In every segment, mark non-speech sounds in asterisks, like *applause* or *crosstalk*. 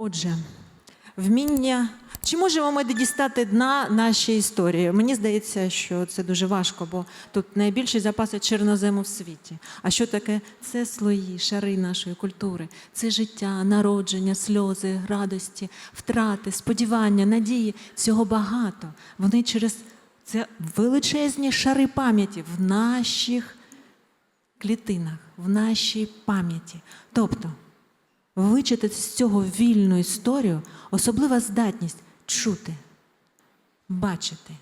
Отже, вміння. Чи можемо ми дістати дна нашої історії? Мені здається, що це дуже важко, бо тут найбільші запаси чорнозему в світі. А що таке? Це слої, шари нашої культури, це життя, народження, сльози, радості, втрати, сподівання, надії. Цього багато. Вони через це величезні шари пам'яті в наших клітинах, в нашій пам'яті. Тобто, вичитати з цього вільну історію особлива здатність чути, бачити,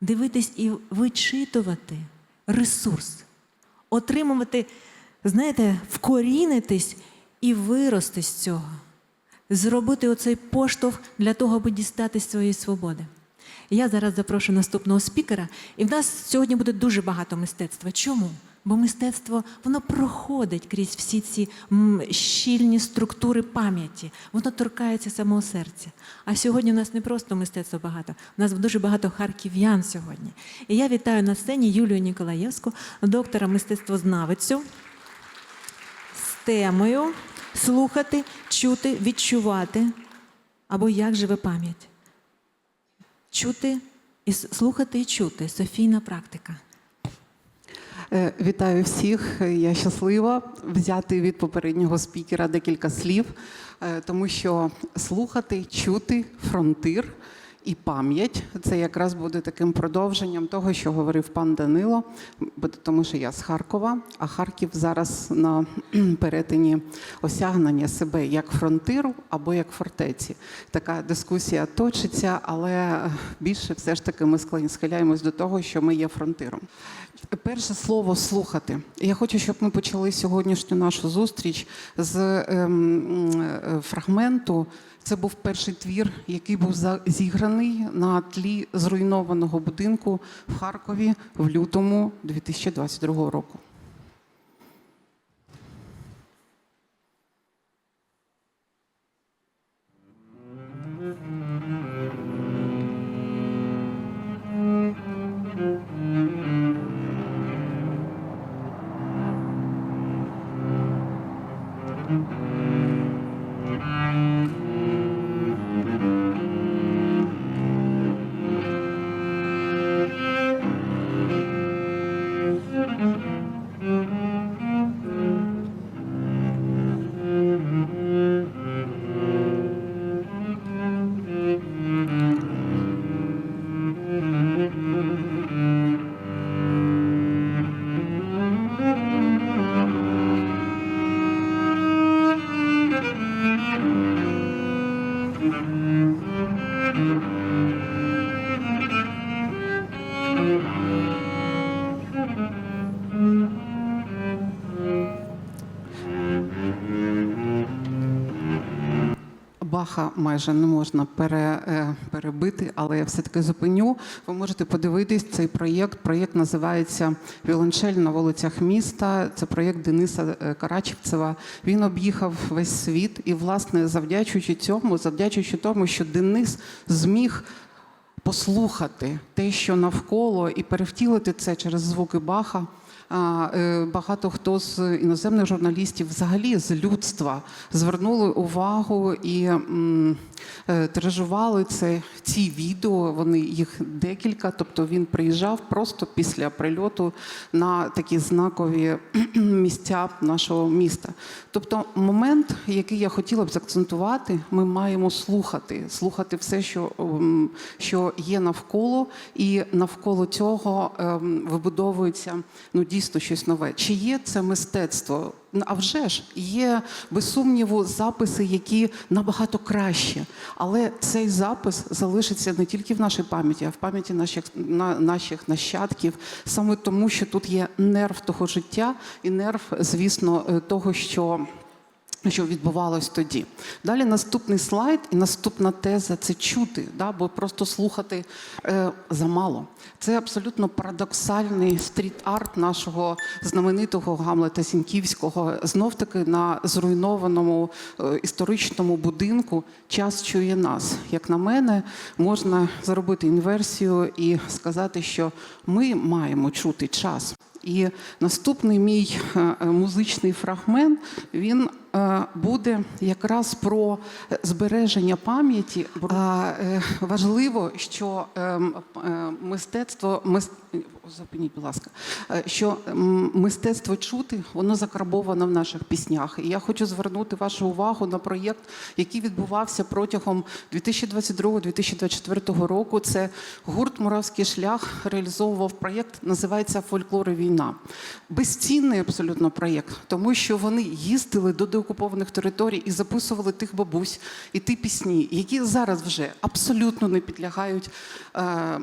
дивитись і вичитувати ресурс, отримувати, знаєте, вкорінитись і вирости з цього, зробити оцей поштовх для того, аби дістатись своєї свободи. Я зараз запрошу наступного спікера, і в нас сьогодні буде дуже багато мистецтва. Чому? Бо мистецтво воно проходить крізь всі ці щільні структури пам'яті, воно торкається самого серця. А сьогодні у нас не просто мистецтво багато, у нас дуже багато харків'ян сьогодні. І я вітаю на сцені Юлію Ніколаєвську, доктора мистецтвознавицю з темою слухати, чути, відчувати або як живе пам'ять. Чути і слухати і чути Софійна практика. Е, Вітаю всіх. Я щаслива взяти від попереднього спікера декілька слів, е, тому що слухати, чути, фронтир і пам'ять це якраз буде таким продовженням того, що говорив пан Данило, тому що я з Харкова, а Харків зараз на *clears throat* перетині осягнення себе як фронтиру або як фортеці. Така дискусія точиться, але більше все ж таки ми схиляємось до того, що ми є фронтиром. Перше слово слухати. Я хочу, щоб ми почали сьогоднішню нашу зустріч з ем, е, фрагменту. Це був перший твір, який був зіграний на тлі зруйнованого будинку в Харкові в лютому 2022 року. Баха майже не можна пере, е, перебити, але я все-таки зупиню. Ви можете подивитись цей проєкт. Проєкт називається Віолончель на вулицях міста. Це проєкт Дениса е, Карачівцева. Він об'їхав весь світ і, власне, завдячуючи цьому, завдячуючи тому, що Денис зміг послухати те, що навколо, і перевтілити це через звуки Баха. Е, Багато хто з іноземних журналістів, взагалі з людства, звернули увагу і тиражували це ці відео. Вони їх декілька. Тобто він приїжджав просто після прильоту на такі знакові *clears throat* місця нашого міста. Тобто, момент, який я хотіла б заакцентувати, ми маємо слухати, слухати все, що, що є навколо, і навколо цього ем, вибудовується ну дійсно щось нове. Чи є це мистецтво? Ну, А вже ж є без сумніву записи, які набагато краще. Але цей запис залишиться не тільки в нашій пам'яті, а в пам'яті наших на, наших нащадків, саме тому, що тут є нерв того життя і нерв, звісно, е, того, що що відбувалось тоді. Далі наступний слайд і наступна теза це чути, да, бо просто слухати е, замало. Це абсолютно парадоксальний стріт-арт нашого знаменитого Гамлета Сіньківського. Знов таки на зруйнованому е, історичному будинку час чує нас. Як на мене, можна зробити інверсію і сказати, що ми маємо чути час. І наступний мій е, е, музичний фрагмент він буде якраз про збереження пам'яті. А, е, Важливо, що ем, е, мистецтво мис- Зупиніть, будь ласка, Е, що мистецтво чути, воно закарбовано в наших піснях. І я хочу звернути вашу увагу на проєкт, який відбувався протягом 2022-2024 року. Це гурт Муравський шлях реалізовував проєкт, називається Фольклор і війна. Безцінний абсолютно проєкт, тому що вони їздили до деокупованих територій і записували тих бабусь і ті пісні, які зараз вже абсолютно не підлягають е,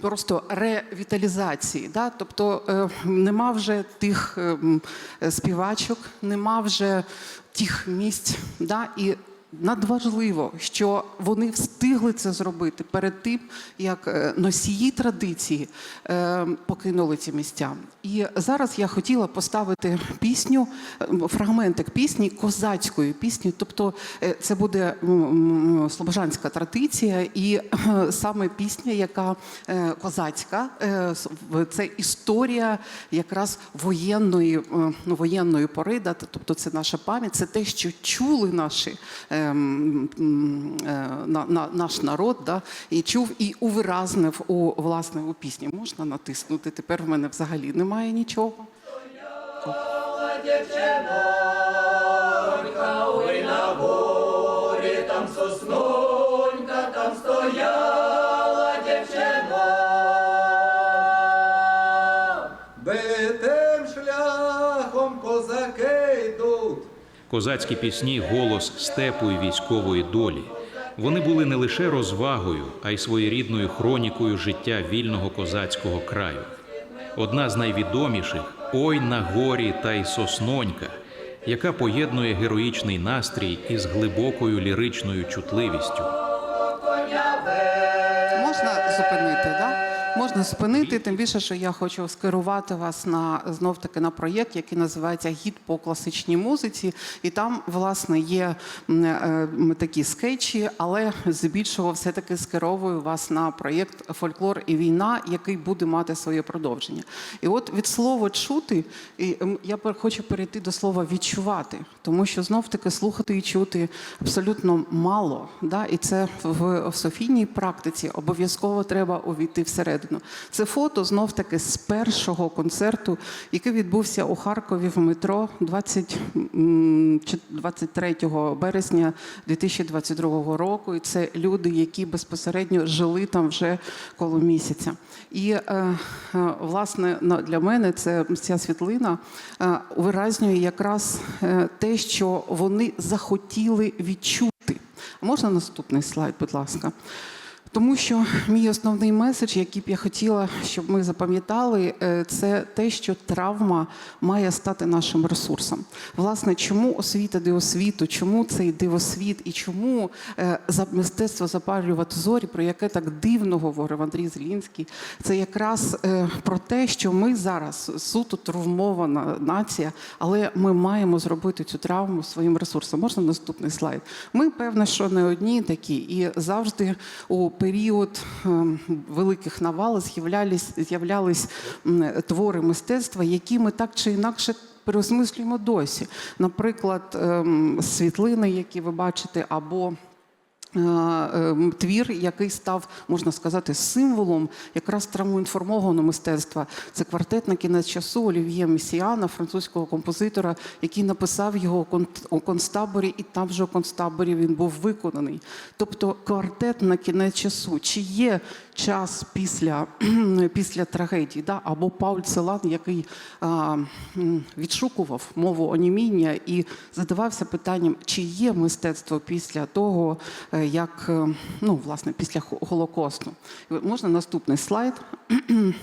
просто ревіталізації. Да? Тобто е, нема вже тих е, співачок, нема вже тих місць. Да? І надважливо, що вони встигли це зробити перед тим, як е, носії традиції е, покинули ці місця. І зараз я хотіла поставити пісню, фрагментик пісні, козацької пісні. Тобто е, це буде слобожанська традиція, і саме пісня, яка козацька, це історія якраз воєнної, ну, воєнної пори, тобто це наша пам'ять, це те, що чули наші, на, на, наш народ, да, і чув і увиразнив у власне у пісні. Можна натиснути? Тепер в мене взагалі немає нічого. Битим Козацькі пісні голос степу і військової долі. Вони були не лише розвагою, а й своєрідною хронікою життя вільного козацького краю. Одна з найвідоміших Ой на горі та й соснонька, яка поєднує героїчний настрій із глибокою ліричною чутливістю. Зупинити, тим більше, що я хочу скерувати вас на знов таки на проєкт, який називається Гід по класичній музиці. І там, власне, є е, такі скетчі, але здебільшого все-таки скеровую вас на проєкт Фольклор і війна, який буде мати своє продовження. І от від слова чути, і я хочу перейти до слова відчувати, тому що знов таки слухати і чути абсолютно мало. Да? І це в, в Софійній практиці обов'язково треба увійти всередину. Це фото знов таки з першого концерту, який відбувся у Харкові в метро 20, м, чи- 23 березня 2022 року. І це люди, які безпосередньо жили там вже коло місяця. І е, е, власне для мене це ця світлина е, виразнює якраз те, що вони захотіли відчути. Можна наступний слайд, будь ласка? Тому що мій основний меседж, який б я хотіла, щоб ми запам'ятали, е, це те, що травма має стати нашим ресурсом. Власне, чому освіта дивосвіту, чому цей дивосвіт і чому е, мистецтво запалювати зорі, про яке так дивно говорив Андрій Зелінський, це якраз е, про те, що ми зараз суто травмована нація, але ми маємо зробити цю травму своїм ресурсом. Можна наступний слайд? Ми певно, що не одні такі, і завжди у період ем, великих навал з'являлись з'являлись твори мистецтва, які ми так чи інакше. Переосмислюємо досі. Наприклад, ем, світлини, які ви бачите, або твір, який став, можна сказати, символом якраз травмоінформованого мистецтва. Це квартет на кінець часу Олів'є Месіана, французького композитора, який написав його у концтаборі, і там вже у концтаборі він був виконаний. Тобто квартет на кінець часу. Чи є час після, *clears throat* після трагедії? Да? Або Пауль Целан, який а, відшукував мову оніміння і задавався питанням, чи є мистецтво після того, е, як е, ну, власне, після Голокосту. Можна наступний слайд? *clears throat*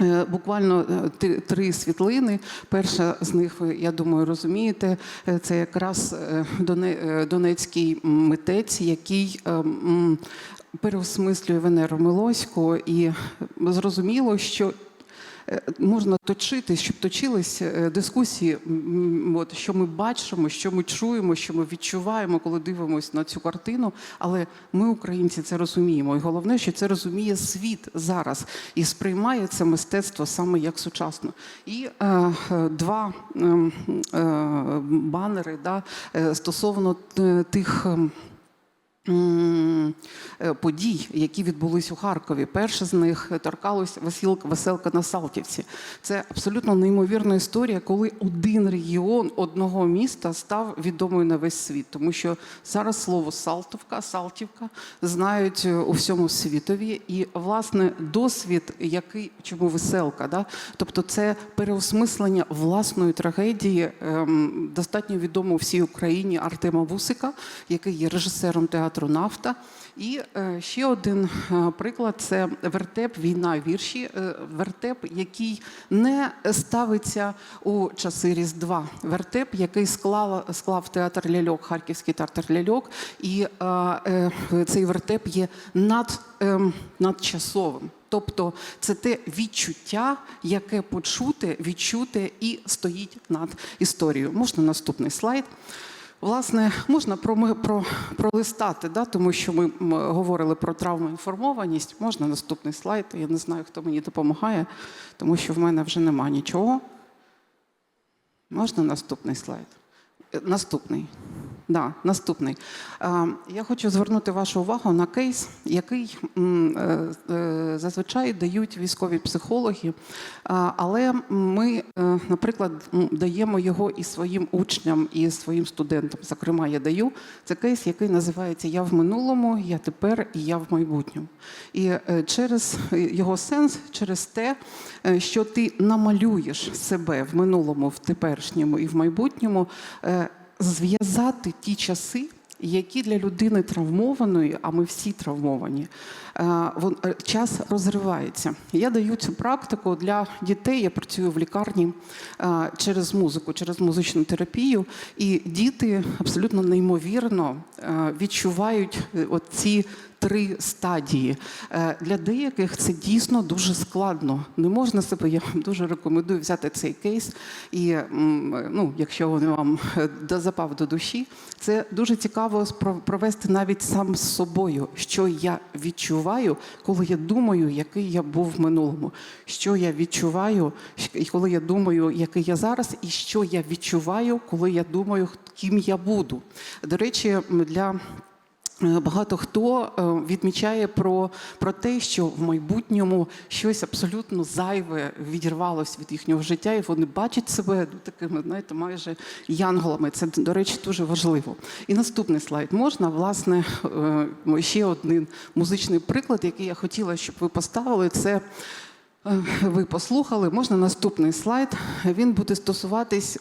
Е, Буквально е, три світлини. Перша з них, я думаю, розумієте, це якраз доне- донецький митець, який переосмислює Венеру Милоську, і зрозуміло, що можна точити, щоб точились е, дискусії, от, що ми бачимо, що ми чуємо, що ми відчуваємо, коли дивимося на цю картину. Але ми, українці, це розуміємо. І головне, що це розуміє світ зараз і сприймає це мистецтво саме як сучасно. І е, е, два ем, е, банери да, е, стосовно е, тих. Е, подій, які відбулись у Харкові. Перше з них торкалось весілка, веселка на Салтівці. Це абсолютно неймовірна історія, коли один регіон одного міста став відомий на весь світ. Тому що зараз слово Салтовка, Салтівка знають е, у всьому світові. І власне досвід, який чому веселка, да? тобто це переосмислення власної трагедії, ем, достатньо відомо всій Україні Артема Вусика, який є режисером театру Нафта. І е, ще один е, приклад це вертеп Війна вірші. Е, вертеп, який не ставиться у часи Різдва. Вертеп, який склав, склав театр ляльок, Харківський театр ляльок. І цей вертеп є над, е, надчасовим. Тобто це те відчуття, яке почути, відчути і стоїть над історією. Можна наступний слайд. Власне, можна про, про, пролистати, да, тому що ми говорили про травмоінформованість. Можна наступний слайд. Я не знаю, хто мені допомагає, тому що в мене вже нема нічого. Можна наступний слайд? Е, Наступний. Да, наступний. Е, Я хочу звернути вашу увагу на кейс, який е, е, зазвичай дають військові психологи, але ми, наприклад, даємо його і своїм учням, і своїм студентам. Зокрема, я даю це кейс, який називається Я в минулому, я тепер і я в майбутньому. І через його сенс, через те, що ти намалюєш себе в минулому, в теперішньому і в майбутньому, зв'язати ті часи. Які для людини травмованої, а ми всі травмовані, е, е, час розривається. Я даю цю практику для дітей. Я працюю в лікарні е, через музику, через музичну терапію, і діти абсолютно неймовірно відчувають ці три стадії. Е, Для деяких це дійсно дуже складно. Не можна себе, я вам дуже рекомендую взяти цей кейс. І ну, якщо він вам е, запав до душі, це дуже цікаво провести навіть сам з собою, що я відчуваю, коли я думаю, який я був в минулому, що я відчуваю, коли я думаю, який я зараз, і що я відчуваю, коли я думаю, ким я буду. До речі, для Багато хто е, відмічає про, про те, що в майбутньому щось абсолютно зайве відірвалось від їхнього життя, і вони бачать себе ну, такими, знаєте, майже янголами. Це, до речі, дуже важливо. І наступний слайд можна, власне, е, ще один музичний приклад, який я хотіла, щоб ви поставили, це. Е, Ви послухали, можна наступний слайд. Він буде стосуватись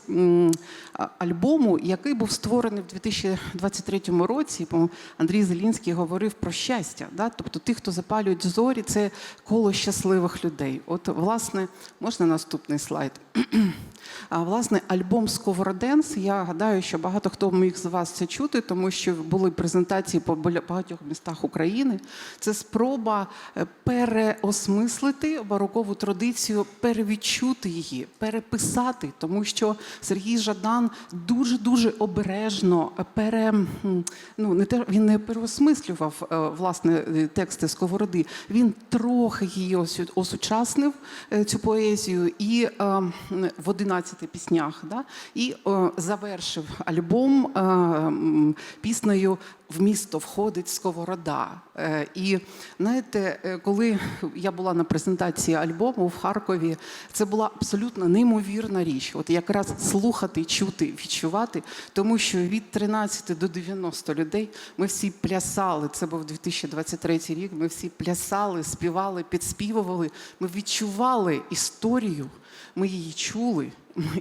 альбому, який був створений в 2023 році. Андрій Зелінський говорив про щастя. Да? Тобто, тих, хто запалюють зорі, це коло щасливих людей. От, власне, можна наступний слайд. Власне, альбом Сковороденс. Я гадаю, що багато хто міг з вас це чути, тому що були презентації по багатьох містах України. Це спроба е, переосмислити барокову традицію, перевідчути її, переписати, тому що Сергій Жадан дуже дуже обережно пере ну не те він не переосмислював е, власне е, тексти сковороди. Він трохи її осучаснив цю поезію і е, м, в 11 піснях, да, і о, завершив альбом о, м, піснею В місто входить сковорода. Е, І знаєте, е, коли я була на презентації альбому в Харкові, це була абсолютно неймовірна річ. От якраз слухати, чути, відчувати, тому що від 13 до 90 людей ми всі плясали. Це був 2023 рік. Ми всі плясали, співали, підспівували. Ми відчували історію. Ми її чули,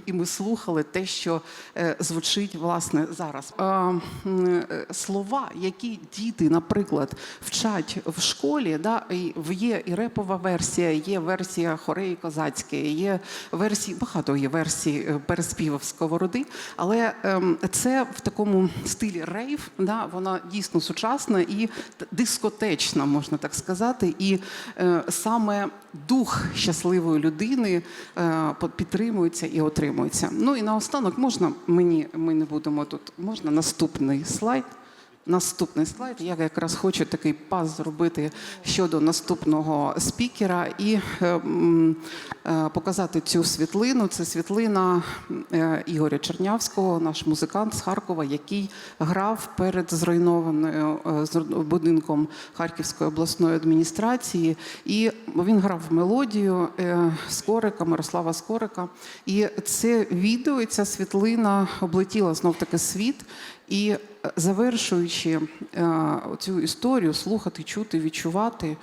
і ми слухали те, що е, звучить власне зараз. Е, слова, які діти, наприклад, вчать в школі, да, є і репова версія, є версія хореї козацької, є версії, багато є версій е, переспівів сковороди, але ем, це в такому стилі рейв, да, вона дійсно сучасна і дискотечна, можна так сказати. І саме дух щасливої людини підтримується і отримується. Ну і наостанок можна мені, ми не будемо тут, можна наступний слайд. Наступний слайд. Я якраз хочу такий пас зробити щодо наступного спікера і е, е, показати цю світлину. Це світлина е, Ігоря Чернявського, наш музикант з Харкова, який грав перед зруйнованою будинком Харківської обласної адміністрації. І він грав мелодію Скорика, Мирослава Скорика. І це відео, і ця світлина облетіла знов таки світ. І завершуючи е, цю історію, слухати, чути, відчувати,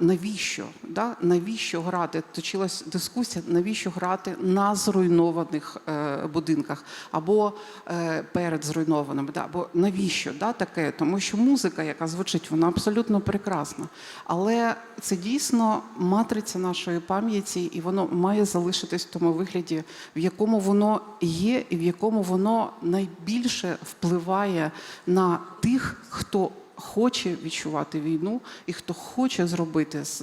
навіщо? Да? Навіщо грати? Точилась дискусія, навіщо грати на зруйнованих е, будинках або е, перед зруйнованими. Да? Або навіщо да, таке? Тому що музика, яка звучить, вона абсолютно прекрасна. Але це дійсно матриця нашої пам'яті, і воно має залишитись в тому вигляді, в якому воно є, і в якому воно найбільше впливає на тих, хто хоче відчувати війну і хто хоче зробити з,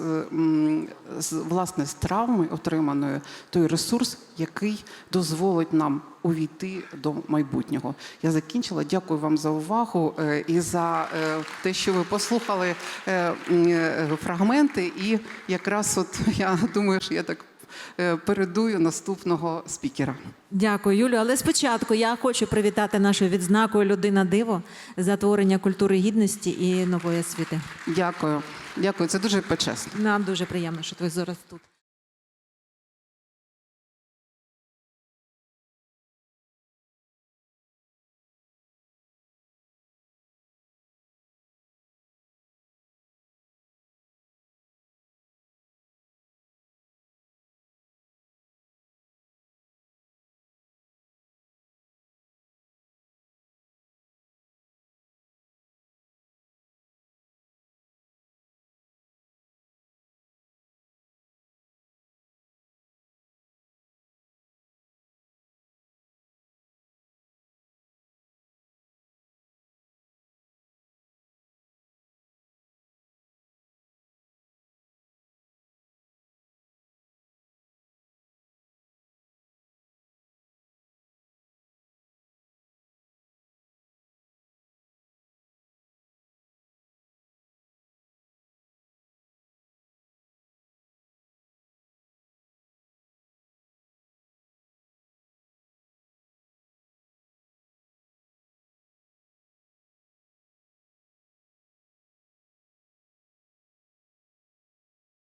з власне з травми отриманої той ресурс, який дозволить нам увійти до майбутнього. Я закінчила. Дякую вам за увагу е, і за е, те, що ви послухали е, фрагменти. І якраз от *laughs* я думаю, що я так передую наступного спікера. Дякую, Юлю. Але спочатку я хочу привітати нашу відзнакою Людина диво за творення культури гідності і нової освіти. Дякую. Дякую. Це дуже почесно. Нам дуже приємно, що ви зараз тут.